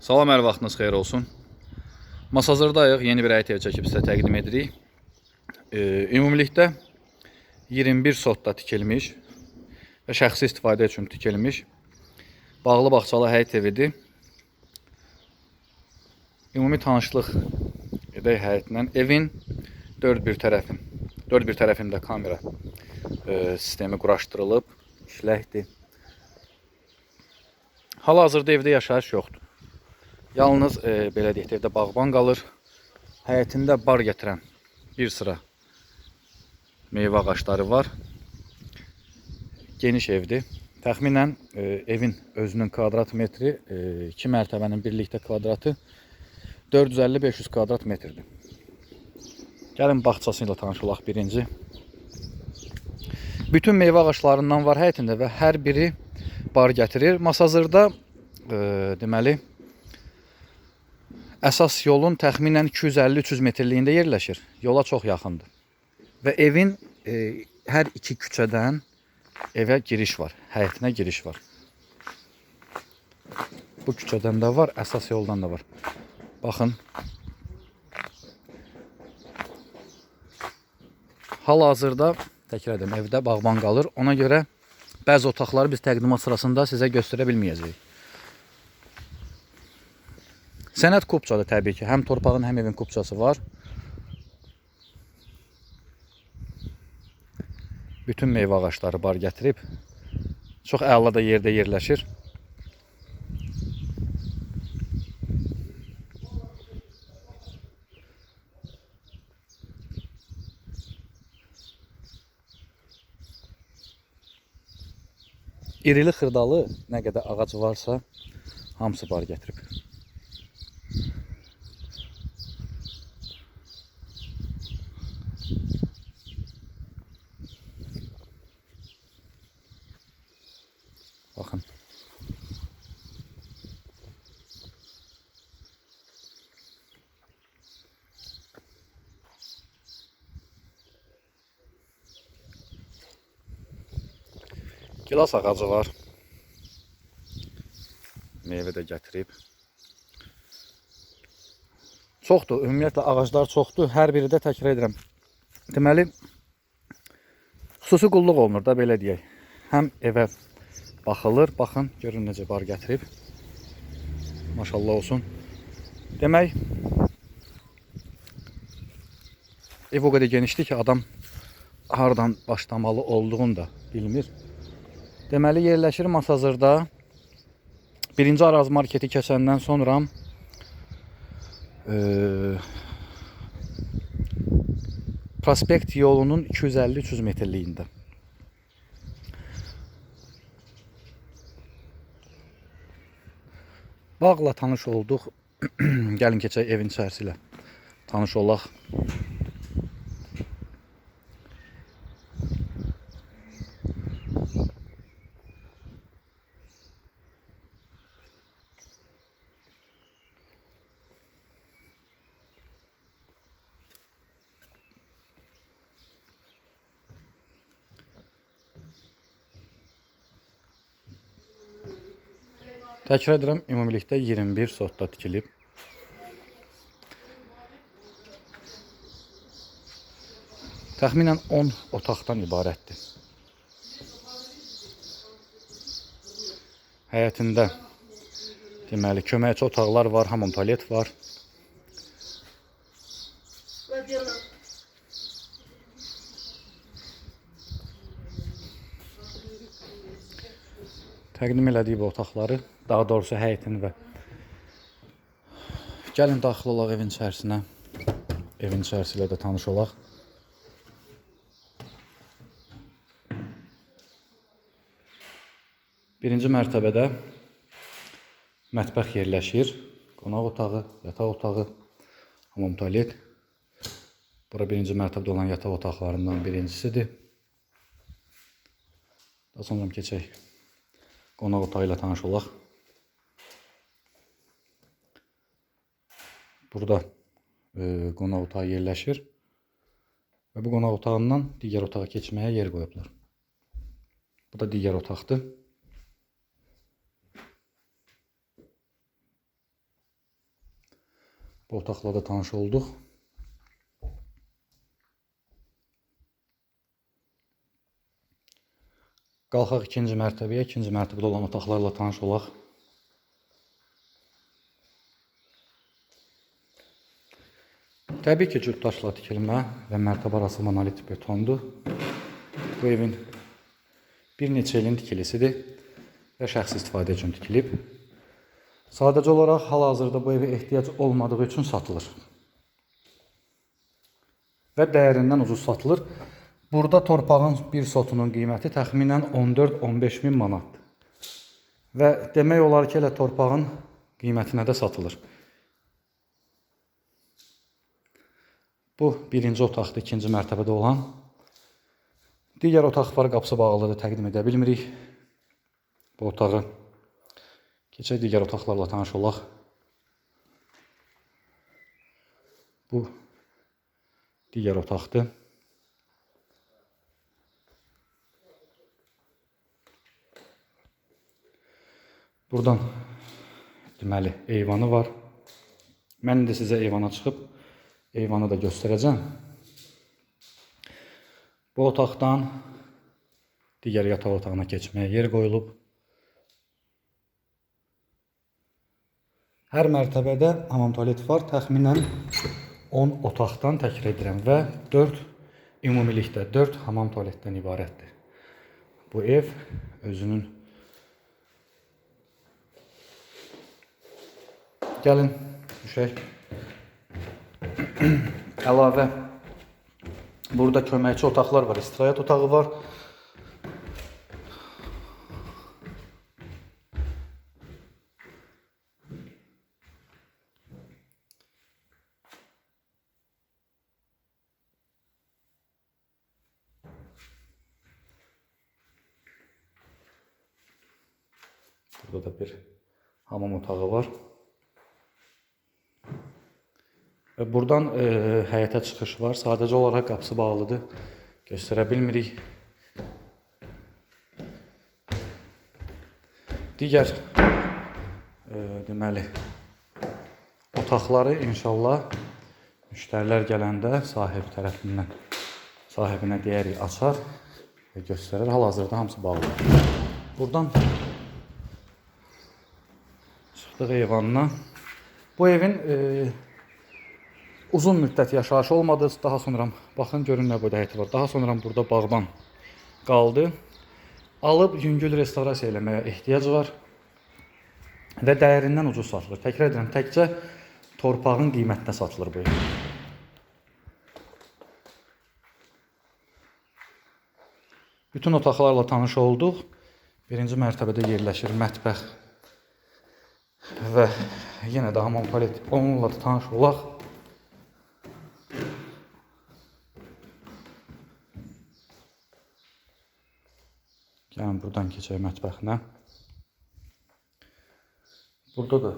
Salam, hər vaxtınız xeyir olsun. Masazırdayıq, yeni bir ev çəkib sizə təqdim edirik. E, ümumilikdə 21 sotda tikilmiş və şəxsi istifadə üçün tikilmiş bağlı bağçalı həyət evidir. Ümumi tanışlıq edək həyətlə. Evin dörd bir tərəfin, dörd bir tərəfində kamera e, sistemi quraşdırılıb, işləkdir. Hal-hazırda evdə yaşayış yoxdur. Yalnız e, belə deyək, də, evdə bağban qalır. Həyətində bar gətirən bir sıra meyvə ağacları var. Geniş evdir. Təxminən e, evin özünün kvadrat metri, 2 mərtəbənin birlikdə kvadratı 450-500 kvadrat metrdir. Gəlin bağçası ilə tanış olaq birinci. Bütün meyvə ağaclarından var həyətində və hər biri bar gətirir. Masazırda e, deməli əsas yolun təxminən 250-300 metrliyində yerləşir. Yola çox yaxındır. Və evin e, hər iki küçədən evə giriş var, həyətinə giriş var. Bu küçədən də var, əsas yoldan da var. Baxın. Hal-hazırda təkrar edirəm, evdə bağban qalır. Ona görə bəzi otaqları biz təqdimat sırasında sizə göstərə bilməyəcəyik. Sənət kupçadır təbii ki. Həm torpağın, həm evin kupçası var. Bütün meyvə ağacları bar gətirib. Çox əla da yerdə yerləşir. İrili xırdalı nə qədər ağac varsa hamısı bar gətirib. Gilas ağacı var. Meyvə də gətirib. Çoxdur, ümumiyyətlə ağaclar çoxdur. Hər biri də təkrar edirəm. Deməli, xüsusi qulluq olunur da belə deyək. Həm evə baxılır. Baxın, görün necə bar gətirib. Maşallah olsun. Demək, ev o qədər genişdir ki, adam hardan başlamalı olduğunu da bilmir. Deməli, yerləşir Masazırda. Birinci Araz marketi keçəndən sonra e, Prospekt yolunun 250-300 metrliyində. Bağla tanış olduq. Gəlin keçək evin içərisi tanış olaq. Təkrar edirəm, ümumilikdə 21 sotda tikilib. Təxminən 10 otaqdan ibarətdir. Həyətində deməli köməkçi otaqlar var, hamam tualet var. Təqdim elədiyi bu otaqları, daha doğrusu həyətini və gəlin daxil olaq evin içərisinə. Evin içərisi ilə də tanış olaq. Birinci mərtəbədə mətbəx yerləşir. Qonaq otağı, yataq otağı, hamam tualet. Bura birinci mərtəbədə olan yataq otaqlarından birincisidir. Daha sonra keçək qonaq otağı ilə tanış olaq. Burada e, qonaq otağı yerləşir. Və bu qonaq otağından digər otağa keçməyə yer qoyublar. Bu da digər otaqdır. Bu otaqla da tanış olduq. Qalxaq ikinci mərtəbəyə. İkinci mərtəbədə olan otaqlarla tanış olaq. Təbii ki, cütdaşla tikilmə və mərtəbə arası monolit betondur. Bu evin bir neçə ilin tikilisidir və şəxsi istifadə üçün tikilib. Sadəcə olaraq hal-hazırda bu evə ehtiyac olmadığı üçün satılır. Və dəyərindən ucuz satılır. Burada torpağın bir sotunun qiyməti təxminən 14-15 min manatdır. Və demək olar ki, elə torpağın qiymətinə də satılır. Bu birinci otaqdır, ikinci mərtəbədə olan. Digər otaq var, qapısı bağlıdır, təqdim edə bilmirik bu otağı. Keçək digər otaqlarla tanış olaq. Bu digər otaqdır. Buradan deməli eyvanı var. Mən indi sizə eyvana çıxıb eyvanı da göstərəcəm. Bu otaqdan digər yataq otağına keçməyə yer qoyulub. Hər mərtəbədə hamam tualet var. Təxminən 10 otaqdan təkrar edirəm və 4 ümumilikdə 4 hamam tualetdən ibarətdir. Bu ev özünün Gəlin düşək. Əlavə burada köməkçi otaqlar var, istirahət otağı var. Burada da bir hamam otağı var. Buradan e, həyətə çıxış var. Sadəcə olaraq qapısı bağlıdır. Göstərə bilmirik. Digər e, deməli otaqları inşallah müştərilər gələndə sahib tərəfindən sahibinə deyərik açar və göstərir. Hal-hazırda hamısı bağlıdır. Buradan çıxdıq eyvandan. Bu evin e, uzun müddət yaşayış olmadı. Daha sonra baxın görün nə həyəti var. Daha sonra burada bağban qaldı. Alıb yüngül restorasiya eləməyə ehtiyac var və dəyərindən ucuz satılır. Təkrar edirəm, təkcə torpağın qiymətinə satılır bu. Bütün otaqlarla tanış olduq. Birinci mərtəbədə yerləşir mətbəx və yenə də hamam tualet. Onunla da tanış olaq. Gəlin buradan keçək mətbəxinə. Burada da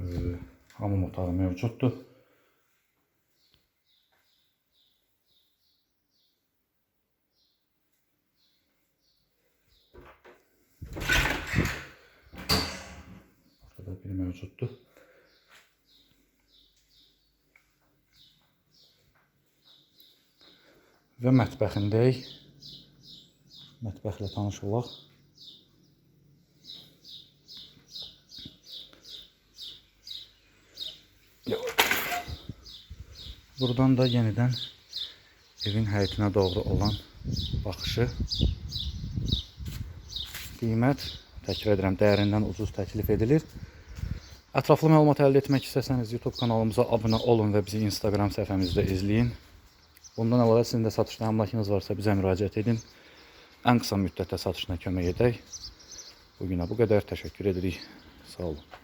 e, hamam otağı mövcuddur. Burada da bir mövcuddur. Və mətbəxindəyik. Mətbəxlə tanış olaq. Buradan da yenidən evin həyətinə doğru olan baxışı. Qiymət, təkrar edirəm, dəyərindən ucuz təklif edilir. Ətraflı məlumat əldə etmək istəsəniz YouTube kanalımıza abunə olun və bizi Instagram səhifəmizdə izləyin. Bundan əlavə sizin də satışda əmlakınız varsa bizə müraciət edin. Ən qısa müddətdə satışına kömək edək. Bugünə bu qədər. Təşəkkür edirik. Sağ olun.